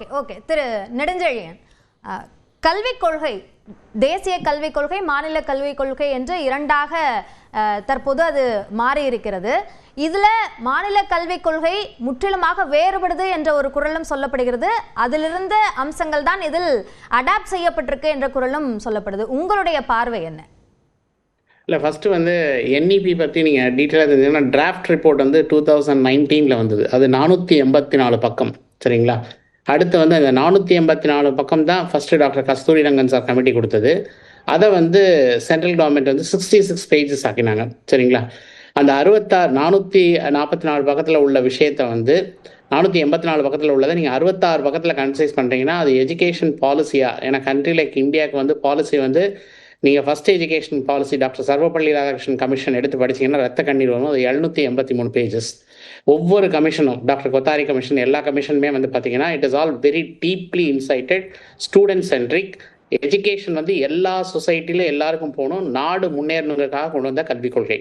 Okay okay. திரு நெடுஞ்செழியன் கல்விக் கொள்கை தேசிய கல்விக் கொள்கை மாநில கல்விக் கொள்கை என்று இரண்டாக தற்போது அது மாறி இருக்கிறது இதில் மாநில கல்விக் கொள்கை முற்றிலுமாக வேறுபடுது என்ற ஒரு குரலும் சொல்லப்படுகிறது. அதிலிருந்த அம்சங்கள் தான் இதில் அடாப்ட் செய்யப்பட்டிருக்கு என்ற குரலும் சொல்லப்படுது. உங்களுடைய பார்வை என்ன? இல்லை ஃபஸ்ட்டு வந்து என்இபி பற்றி நீங்கள் டீட்டெயிலாக தெரிஞ்சுன்னா டிராஃப்ட் ரிப்போர்ட் வந்து டூ தௌசண்ட் நைன்டீனில் வந்தது. அது நானூற்றி எண்பத்தி நாலு பக்கம். சரிங்களா? அடுத்து வந்து அந்த நானூற்றி எண்பத்தி நாலு பக்கம் தான் first doctor Kasturi Rangan sir committee கொடுத்தது. அதை வந்து சென்ட்ரல் கவர்மெண்ட் வந்து சிக்ஸ்டி சிக்ஸ் பேஜஸ் ஆக்கினாங்க. சரிங்களா? அந்த அறுபத்தாறு நானூற்றி நாற்பத்தி நாலு பக்கத்தில் உள்ள விஷயத்தை வந்து நானூற்றி எண்பத்தி நாலு பக்கத்தில் உள்ளதை நீங்கள் அறுபத்தாறு பக்கத்தில் கன்சைஸ் பண்ணுறீங்கன்னா அது எஜுகேஷன் பாலிசியாக ஏன்னா கண்ட்ரி லைக் இந்தியாவுக்கு வந்து பாலிசி வந்து நீங்கள் first education policy doctor Sarvepalli Radhakrishnan commission எடுத்து படிச்சிங்கன்னா ரத்த கண்ணீர் வரும். அது எழுநூற்றி எண்பத்தி மூணு பேஜஸ் ஒவ்வொரு கமிஷனும் டாக்டர் கொத்தாரி கமிஷன் எல்லா கமிஷனுமே வந்து பார்த்தீங்கன்னா it is all very deeply insighted student centric education வந்து எல்லா சொசைட்டிலும் எல்லாருக்கும் போகணும் நாடு முன்னேறணுங்கிறதுக்காக கொண்டு வந்த கல்விக் கொள்கை.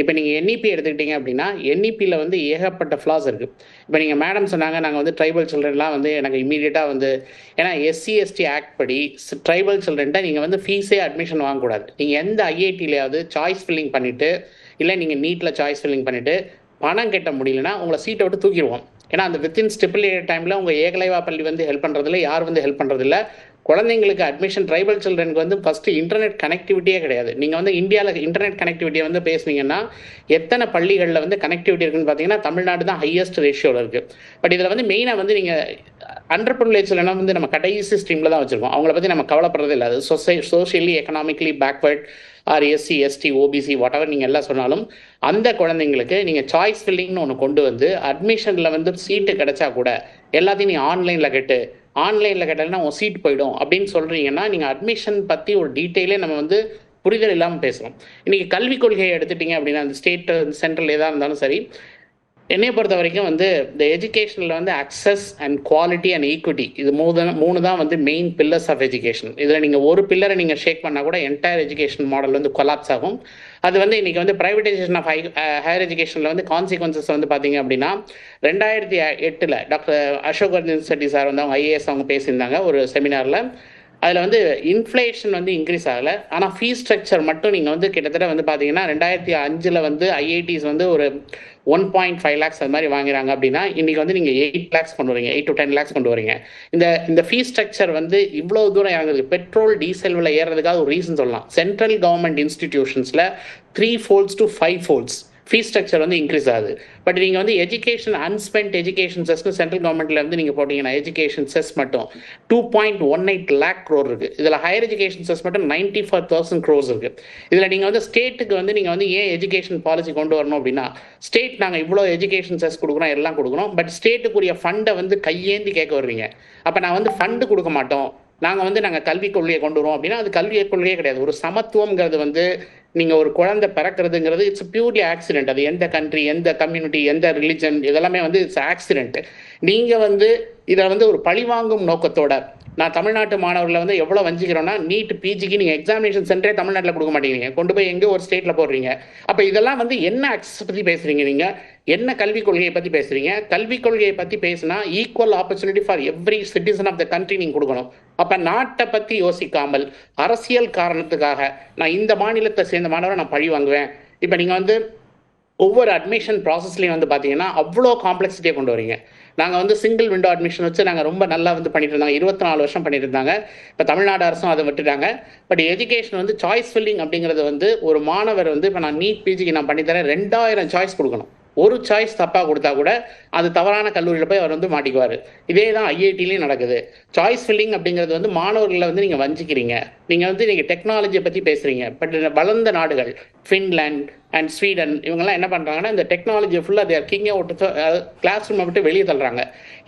இப்போ நீங்கள் என்இபி எடுத்துக்கிட்டீங்க அப்படின்னா என்இபியில் வந்து ஏகப்பட்ட ஃப்ளாஸ் இருக்குது இப்போ நீங்கள் மேடம் சொன்னாங்க நாங்கள் வந்து ட்ரைபல் சில்ட்ரன்லாம் வந்து எனக்கு இமீடியட்டாக வந்து ஏன்னா எஸ்சி எஸ்டி ஆக்ட் படி ட்ரைபல் சில்ட்ரன்ட்ட நீங்கள் வந்து ஃபீஸே அட்மிஷன் வாங்கக்கூடாது. நீங்கள் எந்த ஐஐடியிலையாவது சாய்ஸ் ஃபில்லிங் பண்ணிவிட்டு இல்லை நீங்கள் நீட்டில் சாய்ஸ் ஃபில்லிங் பண்ணிவிட்டு பணம் கட்ட முடியலன்னா உங்களை சீட்டை விட்டு தூக்கிடுவோம். ஏன்னா அந்த வித்தின் ஸ்டிப்புலேட் டைமில் உங்கள் ஏகலைவா பள்ளி வந்து ஹெல்ப் பண்ணுறதில்ல யார் வந்து ஹெல்ப் பண்ணுறதில்ல குழந்தைங்களுக்கு அட்மிஷன் ட்ரைபல் சில்ட்ரனுக்கு வந்து ஃபஸ்ட்டு இன்டர்நெட் கனெக்டிவிட்டியே கிடையாது. நீங்கள் வந்து இந்தியாவில் இன்டர்நெட் கனெக்டிவிட்டியை வந்து பேசுனீங்கன்னா எத்தனை பள்ளிகளில் வந்து கனெக்டிவிட்டி இருக்குன்னு பார்த்தீங்கன்னா தமிழ்நாடு தான் ஹையஸ்ட் ரேஷியோவில் இருக்குது பட் இதில் வந்து மெயினாக வந்து நீங்கள் அண்டர் ப்ரிவிலேஜ்லனா வந்து நம்ம கடைசி ஸ்ட்ரீமில் தான் வச்சுருக்கோம். அவங்கள பற்றி நம்ம கவலைப்படுறது இல்லை. அது சொசை socially economically backward are SC ST OBC whatever நீங்கள் எல்லாம் சொன்னாலும் அந்த குழந்தைங்களுக்கு நீங்கள் சாய்ஸ் ஃபில்லிங்னு ஒன்று கொண்டு வந்து அட்மிஷனில் வந்து சீட்டு கிடைச்சா கூட எல்லாத்தையும் நீ ஆன்லைனில் கெட்டு ஆன்லைனில் கேட்டாலும் உன் சீட் போயிடும் அப்படின்னு சொல்கிறீங்கன்னா நீங்கள் அட்மிஷன் பற்றி ஒரு டீட்டெயிலே நம்ம வந்து புரிதல் இல்லாமல் பேசுகிறோம் இன்றைக்கி கல்விக் கொள்கையை எடுத்துட்டிங்க அப்படின்னா அந்த ஸ்டேட் சென்ட்ரல் எதாக இருந்தாலும் சரி என்னைய பொறுத்த வரைக்கும் வந்து இந்த எஜுகேஷனில் வந்து access and quality and equity இது மூணு மூணு தான் வந்து மெயின் பில்லர்ஸ் ஆஃப் எஜுகேஷன் இதில் நீங்கள் ஒரு பில்லரை நீங்கள் ஷேக் பண்ணால் கூட என்டையர் எஜுகேஷன் மாடல் வந்து கொலாப்ஸ் ஆகும். அது வந்து இன்றைக்கி வந்து ப்ரைவேடைசேஷன் ஆஃப் ஹை ஹையர் எஜுகேஷனில் வந்து கான்சிக்வன்சஸ் வந்து பார்த்தீங்க அப்படின்னா ரெண்டாயிரத்தி எட்டில் டாக்டர் அசோக் ரஞ்சன் செட்டி சார் வந்து அவங்க ஐஏஎஸ் அவங்க பேசியிருந்தாங்க ஒரு செமினாரில் அதில் வந்து இன்ஃப்ளேஷன் வந்து இன்க்ரீஸ் ஆகலை. ஆனால் ஃபீஸ் ஸ்ட்ரக்சர் மட்டும் நீங்கள் வந்து கிட்டத்தட்ட வந்து பார்த்தீங்கன்னா ரெண்டாயிரத்தி அஞ்சில் வந்து ஐஐடிஸ் வந்து ஒரு ஒன் பாயிண்ட் ஃபைவ் லேக்ஸ் அது மாதிரி வாங்குறாங்க அப்படின்னா இன்றைக்கி வந்து நீங்கள் எயிட் லேக்ஸ் கொண்டு வரீங்க. எயிட் டு டென் லேக்ஸ் கொண்டு வரீங்க. இந்த இந்த ஃபீஸ் ஸ்ட்ரக்சர் வந்து இவ்வளோ தூரம் இறங்குது. பெட்ரோல் டீசல் விலை ஏறதுக்காக ஒரு ரீசன் சொல்லலாம். Central government இன்ஸ்டிடியூஷன்ஸில் three folds to five folds fee structure வந்து இன்க்ரீஸ் ஆகுது. பட் நீங்கள் வந்து எஜுகேஷன் அன்ஸ்பெண்ட் எஜுகேஷன் செஸ்னு சென்ட்ரல் கவர்மெண்ட்லேருந்து நீங்கள் போட்டிங்கன்னா எஜுகேஷன் செஸ் மட்டும் two point one eight lakh crore இருக்குது இதில் ஹையர் எஜுகேஷன் செஸ் மட்டும் நைன்டி ஃபோர் தௌசண்ட் க்ரோஸ் இருக்குது இதில் நீங்கள் வந்து ஸ்டேட்டுக்கு வந்து நீங்கள் வந்து ஏன் எஜுகேஷன் பாலிசி கொண்டு வரணும் அப்படின்னா ஸ்டேட் நாங்கள் இவ்வளோ எஜுகேஷன் செஸ் கொடுக்குறோம் எல்லாம் கொடுக்குறோம் பட் ஸ்டேட்டுக்குரிய ஃபண்டை வந்து கையேந்தி கேட்க வருவீங்க அப்போ நான் வந்து ஃபண்டு கொடுக்க மாட்டோம். நாங்கள் வந்து நாங்கள் கல்விக் கொள்கையை கொண்டு வரோம் அப்படின்னா அது கல்வி கொள்கையே கிடையாது. ஒரு சமத்துவங்கிறது வந்து நீங்கள் ஒரு குழந்தை பிறக்கிறதுங்கிறது இட்ஸ் பியூர்லி ஆக்சிடென்ட் அது எந்த கண்ட்ரி எந்த கம்யூனிட்டி எந்த ரிலிஜன் இதெல்லாமே வந்து இட்ஸ் ஆக்சிடென்ட் நீங்கள் வந்து இதை வந்து ஒரு பழிவாங்கும் நோக்கத்தோட நான் தமிழ்நாட்டு மாணவர்களை வந்து எவ்வளோ வஞ்சிக்கிறோன்னா நீட் பிஜிக்கு நீங்கள் எக்ஸாமினேஷன் சென்டரே தமிழ்நாட்டில் கொடுக்க மாட்டேங்கிறீங்க. கொண்டு போய் எங்கே ஒரு ஸ்டேட்டில் போடுறீங்க. அப்போ இதெல்லாம் வந்து என்ன ஆக்சஸ் பற்றி பேசுகிறீங்க நீங்கள் என்ன கல்விக் கொள்கையை பற்றி பேசுகிறீங்க கல்விக் கொள்கையை பற்றி பேசினா equal opportunity for every citizen of the country நீங்கள் கொடுக்கணும். அப்போ நாட்டை பற்றி யோசிக்காமல் அரசியல் காரணத்துக்காக நான் இந்த மாநிலத்தை சேர்ந்த மாணவரை நான் பழி வாங்குவேன். இப்போ நீங்கள் வந்து ஒவ்வொரு அட்மிஷன் ப்ராசஸ்லையும் வந்து பார்த்தீங்கன்னா அவ்வளோ காம்ப்ளெக்சிட்டியை கொண்டு வரீங்க. நாங்கள் வந்து சிங்கிள் விண்டோ அட்மிஷன் வச்சு நாங்கள் ரொம்ப நல்லா வந்து பண்ணிட்டு இருந்தாங்க. இருபத்தி நாலு வருஷம் பண்ணிட்டு இருந்தாங்க. இப்போ தமிழ்நாடு அரசும் அதை விட்டுட்டாங்க. பட் எஜுகேஷன் வந்து சாய்ஸ் ஃபில்லிங் அப்படிங்கிறது வந்து ஒரு மாணவர் வந்து இப்போ நான் நீட் பிஜிக்கு நான் பண்ணித்தரேன். ரெண்டாயிரம் சாய்ஸ் கொடுக்கணும். ஒரு சாய்ஸ் தப்பாக கொடுத்தா கூட அது தவறான கல்லூரியில் போய் அவர் வந்து மாட்டிக்குவார். இதே தான் ஐஐடிலையும் நடக்குது. சாய்ஸ் ஃபில்லிங் அப்படிங்கிறது வந்து மாணவர்களை வந்து நீங்கள் வஞ்சிக்கிறீங்க. நீங்கள் வந்து நீங்கள் டெக்னாலஜியை பற்றி பேசுகிறீங்க பட் வளர்ந்த நாடுகள் ஃபின்லாண்ட் அண்ட் ஸ்வீடன் இவங்கெல்லாம் என்ன பண்ணுறாங்கன்னா இந்த டெக்னாலஜி ஃபுல்லாக தேர் கிங் அவுட் கிளாஸ் ரூமை விட்டு வெளியே தள்ளுறாங்க.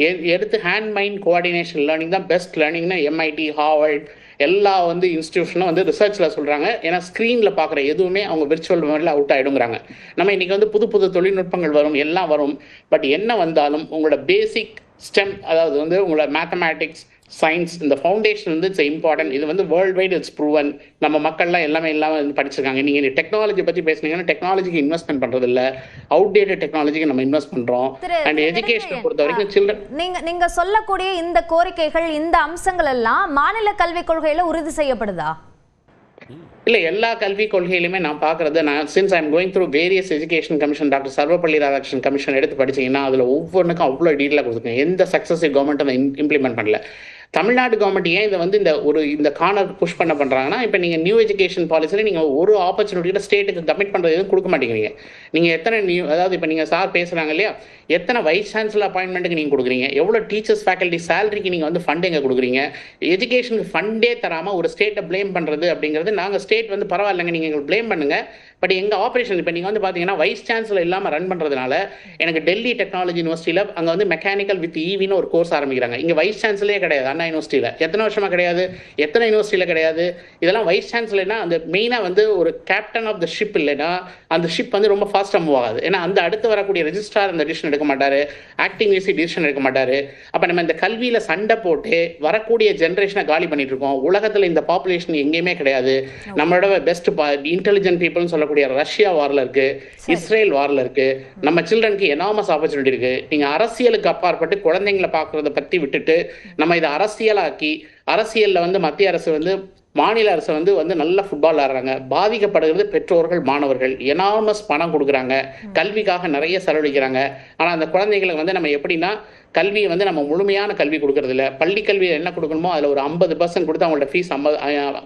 எ- எடுத்து ஹேண்ட் மைண்ட் கோஆர்டினேஷன் லேர்னிங் தான் பெஸ்ட் லேர்னிங்னா எம்ஐடி ஹார்வர்ட் எல்லா வந்து இன்ஸ்டியூஷனும் வந்து ரிசர்ச்சில் சொல்கிறாங்க ஏன்னா ஸ்க்ரீனில் பார்க்குற எதுவுமே அவங்க விர்ச்சுவல் மெமரியில் அவுட் ஆகிடுங்கிறாங்க நம்ம இன்றைக்கி வந்து புது புது தொழில்நுட்பங்கள் வரும் எல்லாம் வரும். பட் என்ன வந்தாலும் உங்களோட பேசிக் ஸ்டெம் அதாவது வந்து உங்களோட மேத்தமேட்டிக்ஸ் சயின்ஸ் இந்த ஃபவுண்டேஷன் வந்து இட்ஸ் இம்பார்ட்டன்ட் இது வந்து வேர்ல்ட் வைடு இட்ஸ் ப்ரூவன் நம்ம மக்கள்லாம் எல்லாமே எல்லாம் வந்து படிச்சிருக்காங்க. நீங்கள் டெக்னாலஜி பற்றி பேசுனீங்கன்னா டெக்னாலஜிக்கு இன்வெஸ்ட்மெண்ட் பண்ணுறது இல்லை அவுடேட்டட் டெக்னாலஜிக்கு நம்ம இன்வெஸ்ட் பண்ணுறோம் திரு- அண்ட் எஜுகேஷனை பொறுத்த வரைக்கும் சில்ட்ரன் நீங்க நீங்க சொல்லக்கூடிய இந்த கோரிக்கைகள் இந்த அம்சங்கள் எல்லாம் மாநில கல்விக் கொள்கையில உறுதி செய்யப்படுதா? இல்லை எல்லா கல்விக் கொள்கையிலுமே நான் பார்க்குறது நான் since I'm going through various education commission doctor Sarvepalli Radhakrishnan commission எடுத்து படிச்சீங்கன்னா அதில் ஒவ்வொன்றுக்கும் அவ்வளோ டீட்டெயிலாக கொடுத்துருக்கேன். எந்த சக்ஸஸிவ் கவர்மெண்ட் அதை இம்ப்ளிமெண்ட் பண்ணல. தமிழ்நாடு கவர்மெண்ட் ஏன் இதை வந்து இந்த ஒரு இந்த கார்னர் புஷ் பண்ண பண்ணுறாங்கன்னா இப்போ நீங்கள் நியூ எஜுகேஷன் பாலிசியில் நீங்கள் ஒரு ஆப்பர்ச்சுனிட்டியில் ஸ்டேட்டுக்கு கமிட் பண்ணுறது எதுவும் கொடுக்க மாட்டேங்கிறீங்க. நீங்கள் எத்தனை நியூ அதாவது இப்போ நீங்கள் சார் பேசுகிறாங்க இல்லையா எத்தனை வைஸ் சான்சலர் அப்பாயின்மெண்ட்டுக்கு நீங்கள் கொடுக்குறீங்க எவ்வளோ டீச்சர்ஸ் ஃபேக்கல்ட்டி சேலரிக்கு நீங்கள் வந்து ஃபண்ட் எங்கே கொடுக்குறீங்க எஜுகேஷனுக்கு ஃபண்டே தராமல் ஒரு ஸ்டேட்டை ப்ளேம் பண்ணுறது அப்படிங்கிறது நாங்கள் ஸ்டேட் வந்து பரவாயில்லைங்க நீங்கள் எங்களுக்கு ப்ளேம் பண்ணுங்கள் பட் எங்கள் ஆப்ரேஷன் இப்போ நீங்கள் வந்து பார்த்தீங்கன்னா வைஸ் சான்சலர் இல்லாமல் ரன் பண்ணுறதுனால எனக்கு டெல்லி டெக்னாலஜி யூனிவர்சிட்டியில் அங்கே வந்து மெக்கானிக்கல் வித் ஈவின்னு ஒரு கோர்ஸ் ஆரம்பிக்கிறாங்க. இங்கே வைஸ் சான்சலே கிடையாது அண்ணா யூனிவர்சிட்டியில் எத்தனை வருஷமாக கிடையாது? எத்தனை யூனிவர்சிட்டியில் கிடையாது? இதெல்லாம் வைஸ் சான்சலர்னா அந்த மெயினாக வந்து ஒரு கேப்டன் ஆஃப் த ஷிப் இல்லைன்னா அந்த ஷிப் வந்து ரொம்ப ஃபாஸ்ட்டாக மூவ் ஆகாது. ஏன்னா அந்த அடுத்து வரக்கூடிய ரெஜிஸ்ட்ரார் அந்த டிசிஷன் எடுக்க மாட்டார். ஆக்டிங் விசி டிசிஷன் எடுக்க மாட்டார். அப்போ நம்ம இந்த கல்வியில் சண்டை போட்டு வரக்கூடிய ஜென்ரேஷனை காலி பண்ணிட்டு இருக்கோம். உலகத்தில் இந்த பாப்புலேஷன் எங்கேயுமே கிடையாது. நம்மளோட பெஸ்ட் இன்டெலிஜென்ட் பீப்புள்னு சொல்லக்கூடிய ரஷ்யா வாரில் இருக்கு இஸ்ரேல் வாரில் இருக்கு. நம்ம சில்ட்ரனுக்கு எனாமஸ் ஆப்பர்ச்சுனிட்டி இருக்கு. நீங்க அரசியலுக்கு அப்பாற்பட்டு குழந்தைங்களை பார்க்கறத பத்தி விட்டுட்டு நம்ம இதை அரசியலாக்கி அரசியல்ல வந்து மத்திய அரசு வந்து மாநில அரசு வந்து வந்து நல்ல ஃபுட்பால் ஆடுறாங்க. பாதிக்கப்படுகிறது பெற்றோர்கள் மாணவர்கள். எனாமஸ் பணம் கொடுக்குறாங்க. கல்விக்காக நிறைய செலவழிக்கிறாங்க. ஆனா அந்த குழந்தைங்களுக்கு வந்து நம்ம எப்படின்னா கல்வியை வந்து நம்ம முழுமையான கல்வி கொடுக்கறது இல்ல பள்ளி கல்வியில் என்ன கொடுக்கணுமோ அதில் ஒரு ஐம்பது பர்சன்ட் கொடுத்து அவங்கள்ட்ட ஃபீஸ் ஐம்பது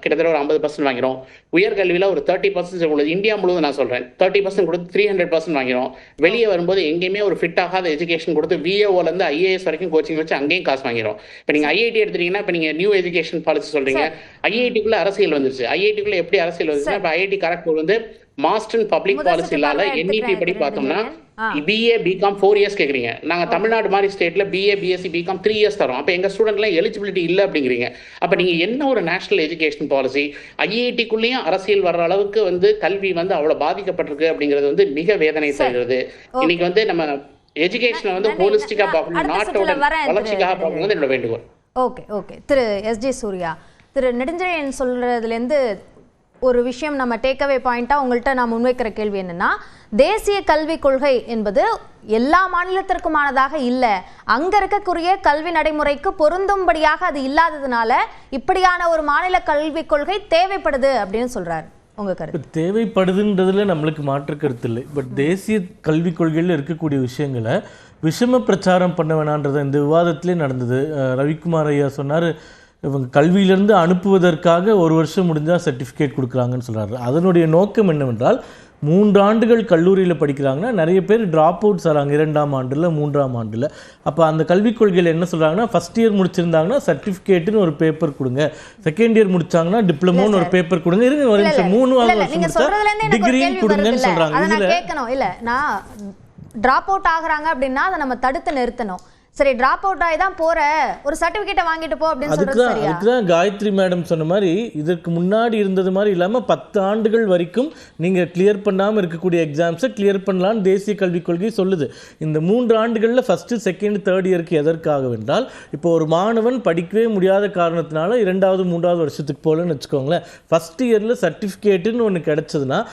கிட்டத்தட்ட ஒரு ஐம்பது பர்சன்ட் வாங்கிறோம் உயர்கல்வியில் ஒரு தேர்ட்டி பர்சன்ட் உள்ளது. இந்தியா முழுவதும் நான் சொல்கிறேன் தேர்ட்டி பர்சன்ட் கொடுத்து த்ரீ ஹண்ட்ரட் பர்சன்ட் வாங்கிறோம் வெளியே வரும்போது எங்கேயுமே ஒரு ஃபிட் ஆகாத எஜுகேஷன் கொடுத்து விஏஓலேருந்து ஐஏஎஸ் வரைக்கும் கோச்சிங் வச்சு அங்கேயும் காசு வாங்கிறோம் இப்போ நீங்கள் ஐஐடி எடுத்துட்டீங்கன்னா இப்போ நீங்கள் நியூ எஜுகேஷன் பாலிசி சொல்கிறீங்க ஐஐடிக்குள்ளே அரசியல் வந்துருச்சு. ஐஐடிக்குள்ளே எப்படி அரசியல் வந்துச்சுன்னா இப்போ ஐஐடி கரெக்ட் வந்து மாஸ்டர் பப்ளிக் பாலிசி இல்லாத என்இபி படி பார்த்தோம்னா. பிஏ பிகாம் ஃபோர் இயர்ஸ் கேட்குறீங்க நாங்கள் தமிழ்நாடு மாதிரி ஸ்டேட்டில் BA BSc BCom three years தரோம். அப்போ எங்கள் ஸ்டூடெண்ட்லாம் எலிஜிபிலிட்டி இல்லை அப்படிங்கிறீங்க. அப்போ நீங்கள் என்ன ஒரு நேஷனல் எஜுகேஷன் பாலிசி ஐஐடிக்குள்ளேயும் அரசியல் வர்ற அளவுக்கு வந்து கல்வி வந்து அவ்வளோ பாதிக்கப்பட்டிருக்கு அப்படிங்கிறது வந்து மிக வேதனை செய்கிறது இன்னைக்கு வந்து நம்ம எஜுகேஷனை வந்து. ஹோலிஸ்டிக்காக பார்க்கணும். நாட்டோட வளர்ச்சிக்காக பார்க்கணும் என்னோட வேண்டுகோள். Okay okay. திரு எஸ்ஜி சூர்யா திரு நெடுஞ்செழியன் சொல்றதுலேருந்து ஒரு விஷயம் நம்ம டேக்அவே பாயிண்ட்டாக உங்கள்கிட்ட நான் முன்வைக்கிற கேள்வி என்னன்னா தேசிய கல்விக் கொள்கை என்பது எல்லா மாநிலத்திற்குமானதாக இல்லை. அங்க இருக்கக்கூடிய கல்வி நடைமுறைக்கு பொருந்தும்படியாக அது இல்லாததுனால இப்படியான ஒரு மாநில கல்விக் கொள்கை தேவைப்படுது அப்படின்னு சொல்றாரு. உங்க கருத்து? தேவைப்படுதுன்றதுல நம்மளுக்கு மாற்று கருத்து இல்லை. பட் தேசிய கல்விக் கொள்கையில் இருக்கக்கூடிய விஷயங்களை விஷம பிரச்சாரம் பண்ண வேணான்றது இந்த விவாதத்திலே நடந்தது. ரவிக்குமார் ஐயா சொன்னார் இவங்க கல்வியிலிருந்து அனுப்புவதற்காக ஒரு வருஷம் முடிஞ்சால் சர்டிஃபிகேட் கொடுக்குறாங்கன்னு சொல்றாரு. அதனுடைய நோக்கம் என்னவென்றால் மூன்று ஆண்டுகள் கல்லூரியில் படிக்கிறாங்கன்னா நிறைய பேர் ட்ராப் அவுட்ஸ் ஆகிறாங்க இரண்டாம் ஆண்டில் மூன்றாம் ஆண்டில். அப்போ அந்த கல்விக் கொள்கையில் என்ன சொல்கிறாங்கன்னா ஃபஸ்ட் இயர் முடிச்சிருந்தாங்கன்னா சர்டிஃபிகேட்டுன்னு ஒரு பேப்பர் கொடுங்க. செகண்ட் இயர் முடிச்சாங்கன்னா டிப்ளமோன்னு ஒரு பேப்பர் கொடுங்க. இருங்க ஒரு நிமிஷம். மூணு வருஷம் நீங்க முடிச்சா சொல்றதுல இருந்து எனக்கு ஒரு டிகிரி கேள்வி கொடுங்கன்னு நான் இதுல இல்ல நான் டிராப் அவுட் ஆகுறாங்க அப்படின்னா அதை நம்ம தடுத்து நிறுத்தணும். சரி டிராப் அவுட் ஆகி தான் போற. ஒரு சர்டிபிகேட்டை வாங்கிட்டு போ அப்படின்னு சொல்றது அதுக்கு தான் காயத்ரி மேடம் சொன்ன மாதிரி இதற்கு முன்னாடி இருந்தது மாதிரி இல்லாமல் பத்து ஆண்டுகள் வரைக்கும் நீங்கள் கிளியர் பண்ணாமல் இருக்கக்கூடிய எக்ஸாம்ஸை கிளியர் பண்ணலான்னு தேசிய கல்விக் கொள்கை சொல்லுது. இந்த மூன்று ஆண்டுகளில் ஃபஸ்ட்டு செகண்ட் தேர்ட் இயருக்கு எதற்காக என்றால் இப்போ ஒரு மாணவன் படிக்கவே முடியாத காரணத்தினால இரண்டாவது மூன்றாவது வருஷத்துக்கு போகலன்னு வச்சுக்கோங்களேன். ஃபஸ்ட் இயரில் சர்டிஃபிகேட்டுன்னு ஒன்று கிடைச்சதுன்னா